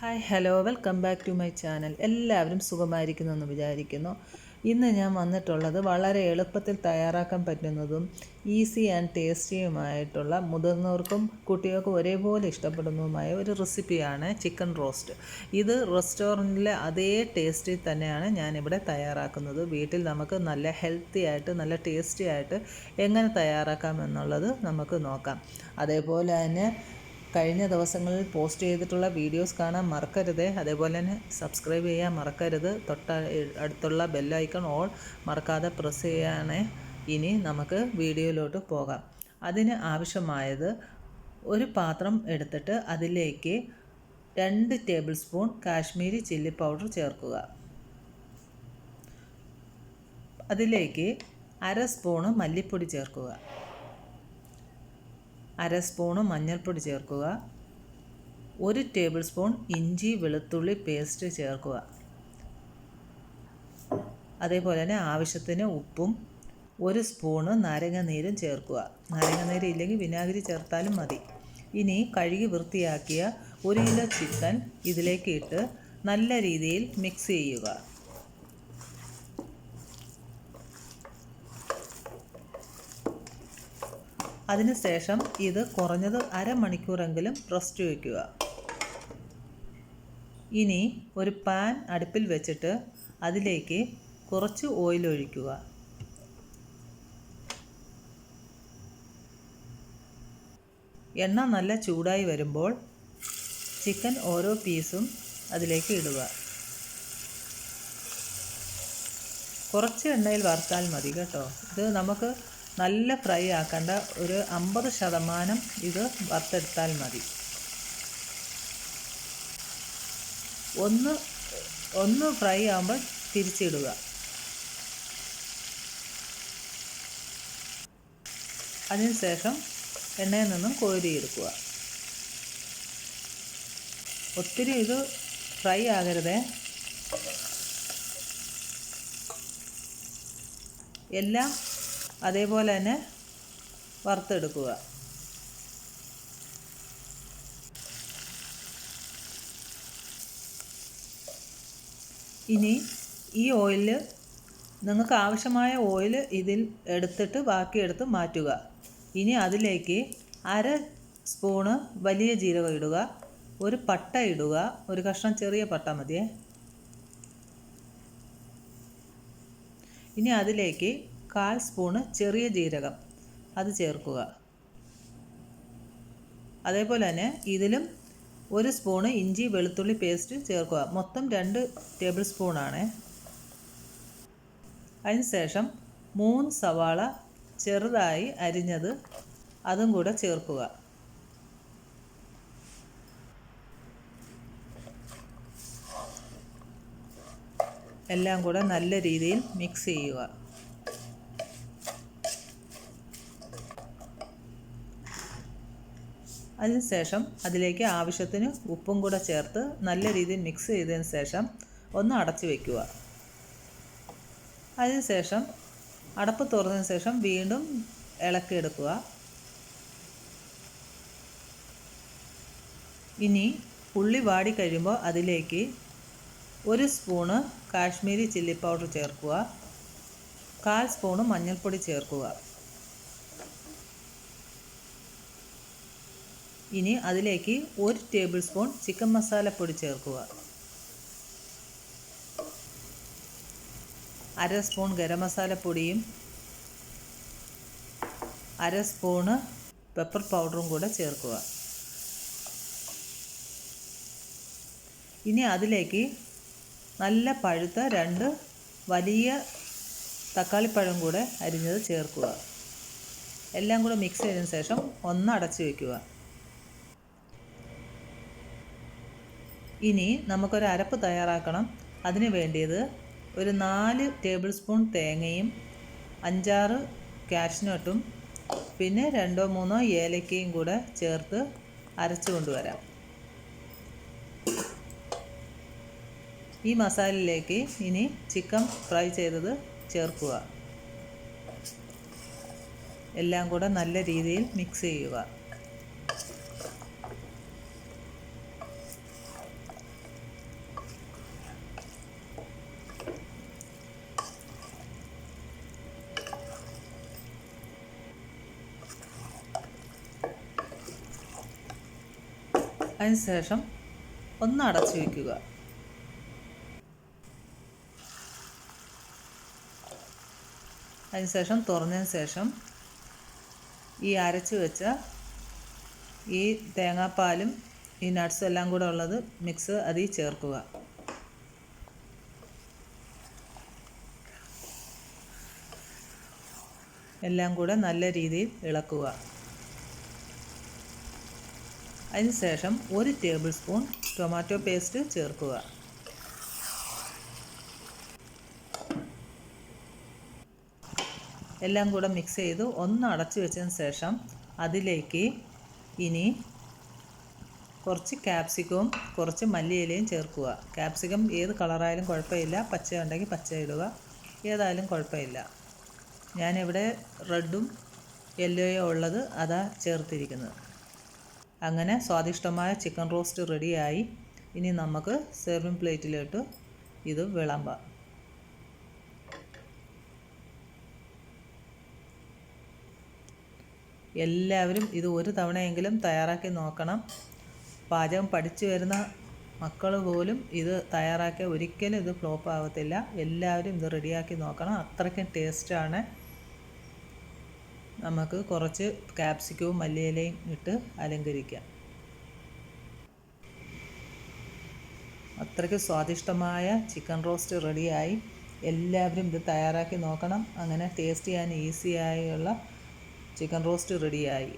Hi hello welcome back to my channel എല്ലാവരും സുഖമായിരിക്കുന്നു എന്ന് വിചാരിക്കുന്നു. ഇന്ന് ഞാൻ വന്നിട്ടുള്ളത് വളരെ എളുപ്പത്തിൽ തയ്യാറാക്കാൻ പറ്റുന്നതും ഈസി ആൻഡ് ടേസ്റ്റിയുമായിട്ടുള്ള മുതിർന്നവർക്കും കുട്ടികൾക്കും ഒരേപോലെ ഇഷ്ടപ്പെടുന്നതുമായ ഒരു റെസിപ്പിയാണ് ചിക്കൻ റോസ്റ്റ് ഇത് റെസ്റ്റോറന്റിലെ അതേ ടേസ്റ്റിൽ തന്നെയാണ് ഞാനിവിടെ തയ്യാറാക്കുന്നത്. വീട്ടിൽ നമുക്ക് നല്ല ഹെൽത്തി ആയിട്ട് നല്ല ടേസ്റ്റി ആയിട്ട് എങ്ങനെ തയ്യാറാക്കാം എന്നുള്ളത് നമുക്ക് നോക്കാം. അതേപോലെ തന്നെ കഴിഞ്ഞ ദിവസങ്ങളിൽ പോസ്റ്റ് ചെയ്തിട്ടുള്ള വീഡിയോസ് കാണാൻ മറക്കരുത്. അതേപോലെ തന്നെ സബ്സ്ക്രൈബ് ചെയ്യാൻ മറക്കരുത്. തൊട്ട അടുത്തുള്ള ബെല്ലൈക്കൺ ഓൾ മറക്കാതെ പ്രസ് ചെയ്യാനേ ഇനി നമുക്ക് വീഡിയോയിലോട്ട് പോകാം. അതിന് ആവശ്യമായത് ഒരു പാത്രം എടുത്തിട്ട് അതിലേക്ക് രണ്ട് tablespoon Kashmiri chilli powder ചേർക്കുക. അതിലേക്ക് അര സ്പൂണ് മല്ലിപ്പൊടി ചേർക്കുക. അര സ്പൂണ് മഞ്ഞൾപ്പൊടി ചേർക്കുക. ഒരു ടേബിൾ സ്പൂൺ ഇഞ്ചി വെളുത്തുള്ളി പേസ്റ്റ് ചേർക്കുക. അതേപോലെ തന്നെ ആവശ്യത്തിന് ഉപ്പും ഒരു സ്പൂണ് നാരങ്ങ നീരും ചേർക്കുക. നാരങ്ങ നീര് ഇല്ലെങ്കിൽ വിനാഗിരി ചേർത്താലും മതി. ഇനി കഴുകി വൃത്തിയാക്കിയ ഒരു കിലോ ചിക്കൻ ഇതിലേക്ക് ഇട്ട് നല്ല രീതിയിൽ മിക്സ് ചെയ്യുക. അതിനുശേഷം ഇത് കുറഞ്ഞത് അരമണിക്കൂറെങ്കിലും റെസ്റ്റ് വയ്ക്കുക. ഇനി ഒരു പാൻ അടുപ്പിൽ വെച്ചിട്ട് അതിലേക്ക് കുറച്ച് ഓയിൽ ഒഴിക്കുക. എണ്ണ നല്ല ചൂടായി വരുമ്പോൾ ചിക്കൻ ഓരോ പീസും അതിലേക്ക് ഇടുക. കുറച്ച് എണ്ണയിൽ വറുത്താൽ മതി കേട്ടോ. ഇത് നമുക്ക് നല്ല ഫ്രൈ ആക്കേണ്ട. ഒരു അമ്പത് ശതമാനം ഇത് വറുത്തെടുത്താൽ മതി. ഒന്ന് ഒന്ന് ഫ്രൈ ആകുമ്പോൾ തിരിച്ചിടുക. അതിനുശേഷം എണ്ണയിൽ നിന്നും കോരിയെടുക്കുക. ഒത്തിരി ഇത് ഫ്രൈ ആകരുതേ. എല്ലാം അതേപോലെ തന്നെ വറുത്തെടുക്കുക. ഇനി ഈ ഓയിൽ നിങ്ങൾക്ക് ആവശ്യമായ ഓയിൽ ഇതിൽ എടുത്തിട്ട് ബാക്കി എടുത്ത് മാറ്റുക. ഇനി അതിലേക്ക് അര സ്പൂണ് വലിയ ജീരകം ഇടുക. ഒരു പട്ട ഇടുക. ഒരു കഷ്ണം ചെറിയ പട്ട മതിയേ. ഇനി അതിലേക്ക് കാൽ സ്പൂണ് ചെറിയ ജീരകം. അത് ചേർക്കുക. അതേപോലെ തന്നെ ഇതിലും ഒരു സ്പൂണ് ഇഞ്ചി വെളുത്തുള്ളി പേസ്റ്റ് ചേർക്കുക. മൊത്തം രണ്ട് ടേബിൾ സ്പൂണാണ്. അതിനുശേഷം മൂന്ന് സവാള ചെറുതായി അരിഞ്ഞത് അതും കൂടെ ചേർക്കുക. എല്ലാം കൂടെ നല്ല രീതിയിൽ മിക്സ് ചെയ്യുക. അതിനുശേഷം അതിലേക്ക് ആവശ്യത്തിന് ഉപ്പും കൂടെ ചേർത്ത് നല്ല രീതിയിൽ മിക്സ് ചെയ്തതിന് ശേഷം ഒന്ന് അടച്ചു വയ്ക്കുക അതിനുശേഷം അടപ്പ് തുറന്നതിന് ശേഷം വീണ്ടും ഇളക്കിയെടുക്കുക ഇനി ഉള്ളി വാടി കഴിയുമ്പോൾ അതിലേക്ക് ഒരു സ്പൂണ് കാശ്മീരി ചില്ലി പൗഡർ ചേർക്കുക. കാൽ സ്പൂണ് മഞ്ഞൾപ്പൊടി ചേർക്കുക. ഇനി അതിലേക്ക് ഒരു ടേബിൾ സ്പൂൺ ചിക്കൻ മസാലപ്പൊടി ചേർക്കുക. അര സ്പൂൺ ഗരം മസാലപ്പൊടിയും അര സ്പൂണ് പെപ്പർ പൗഡറും കൂടെ ചേർക്കുക. ഇനി അതിലേക്ക് നല്ല പഴുത്ത രണ്ട് വലിയ തക്കാളിപ്പഴം കൂടെ അരിഞ്ഞത് ചേർക്കുക. എല്ലാം കൂടെ മിക്സ് ചെയ്തതിന് ശേഷം ഒന്ന് അടച്ചു വയ്ക്കുക ഇനി നമുക്കൊരു അരപ്പ് തയ്യാറാക്കണം. അതിന് വേണ്ടിയത് ഒരു നാല് ടേബിൾ സ്പൂൺ തേങ്ങയും അഞ്ചാറ് കാഷ്നട്ടും പിന്നെ രണ്ടോ മൂന്നോ ഏലക്കയും കൂടെ ചേർത്ത് അരച്ചു കൊണ്ടുവരാം. ഈ മസാലയിലേക്ക് ഇനി ചിക്കൻ ഫ്രൈ ചെയ്തത് ചേർക്കുക. എല്ലാം കൂടെ നല്ല രീതിയിൽ മിക്സ് ചെയ്യുക. അതിന് ശേഷം ഒന്ന് അടച്ചു വയ്ക്കുക അതിനുശേഷം തുറന്നതിന് ശേഷം ഈ അരച്ച് വെച്ച ഈ തേങ്ങാപ്പാലും ഈ നട്ട്സും എല്ലാം കൂടെ ഉള്ളത് മിക്സ് അതിൽ ചേർക്കുക. എല്ലാം കൂടെ നല്ല രീതിയിൽ ഇളക്കുക. അതിനുശേഷം ഒരു ടേബിൾ സ്പൂൺ ടൊമാറ്റോ പേസ്റ്റ് ചേർക്കുക. എല്ലാം കൂടെ മിക്സ് ചെയ്ത് ഒന്ന് അടച്ചു വെച്ചതിന് ശേഷം അതിലേക്ക് ഇനി കുറച്ച് ക്യാപ്സിക്കവും കുറച്ച് മല്ലിയിലയും ചേർക്കുക. ക്യാപ്സിക്കം ഏത് കളറായാലും കുഴപ്പമില്ല. പച്ച ഉണ്ടെങ്കിൽ പച്ച ഇടുക. ഏതായാലും കുഴപ്പമില്ല. ഞാനിവിടെ റെഡും യെല്ലോയോ ഉള്ളത് അതാ ചേർത്തിരിക്കുന്നത്. അങ്ങനെ സ്വാദിഷ്ടമായ ചിക്കൻ റോസ്റ്റ് റെഡിയായി ഇനി നമുക്ക് സെർവിങ് പ്ലേറ്റിലോട്ട് ഇത് വിളമ്പാം. എല്ലാവരും ഇത് ഒരു തവണയെങ്കിലും തയ്യാറാക്കി നോക്കണം. പാചകം പഠിച്ചു വരുന്ന മക്കൾ പോലും ഇത് തയ്യാറാക്കിയ ഒരിക്കലും ഇത് ഫ്ലോപ്പ് ആവത്തില്ല. എല്ലാവരും ഇത് റെഡിയാക്കി നോക്കണം. അത്രയ്ക്കും ടേസ്റ്റാണ് നമുക്ക് കുറച്ച് കാപ്സിക്കവും മല്ലിയിലയും ഇട്ട് അലങ്കരിക്കാം. അത്രയ്ക്ക് സ്വാദിഷ്ടമായ ചിക്കൻ റോസ്റ്റ് റെഡിയായി. എല്ലാവരും ഇത് തയ്യാറാക്കി നോക്കണം. അങ്ങനെ ടേസ്റ്റി ആൻഡ് ഈസിയായുള്ള ചിക്കൻ റോസ്റ്റ് റെഡിയായി.